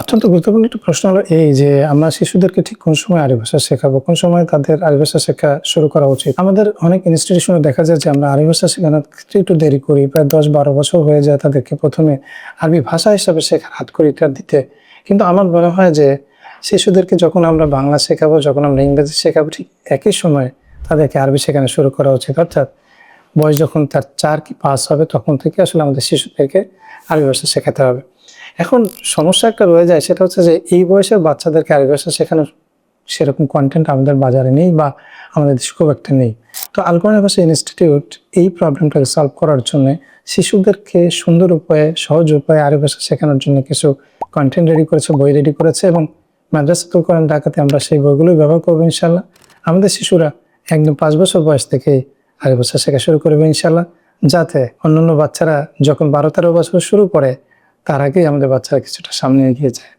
অত্যন্ত গুরুত্বপূর্ণ একটা প্রশ্ন হলো এই যে আমরা শিশুদেরকে ঠিক কোন সময় আরবি ভাষা শেখাবো, কোন সময় তাদের আরবি ভাষা শেখা শুরু করা উচিত? আমাদের অনেক ইনস্টিটিউশনে দেখা যায় যে আমরা আরবি ভাষা শেখানোর ক্ষেত্রে একটু দেরি করি, প্রায় দশ বারো বছর হয়ে যায় তাদেরকে প্রথমে আরবি ভাষা হিসাবে শেখার হাত করিটা দিতে। কিন্তু আমার মনে হয় যে শিশুদেরকে যখন আমরা বাংলা শেখাবো, যখন আমরা ইংরেজি শেখাবো, ঠিক একই সময় তাদেরকে আরবি শেখানো শুরু করা উচিত। অর্থাৎ বয়স যখন তার চার কি পাস হবে, তখন থেকে আসলে আমাদের শিশুদেরকে আরবি ভাষা শেখাতে হবে। এখন সমস্যা একটা রয়ে যায়, সেটা হচ্ছে যে এই বয়সের বাচ্চাদেরকে আরবি ভাষা শেখানোর সেরকম কন্টেন্ট আমাদের বাজারে নেই বা আমাদের দেশে খুব একটা নেই। তো আলকোয়ানি ভাষা ইনস্টিটিউট এই প্রবলেমটাকে সলভ করার জন্য শিশুদেরকে সুন্দর উপায়ে, সহজ উপায়ে আরবি ভাষা শেখানোর জন্য কিছু কন্টেন্ট রেডি করেছে, বই রেডি করেছে এবং মাদ্রাসাতুল কোরআন ঢাকাতে, আমরা সেই বইগুলোই ব্যবহার করব ইনশাল্লাহ আমাদের শিশুরা একদম পাঁচ বছর বয়স থেকে আরবি ভাষা শেখা শুরু করবে ইনশাল্লাহ যাতে অন্যান্য বাচ্চারা যখন বারো তেরো বছর শুরু করে তার আগেই আমাদের বাচ্চারা কিছুটা সামনে এগিয়ে যায়।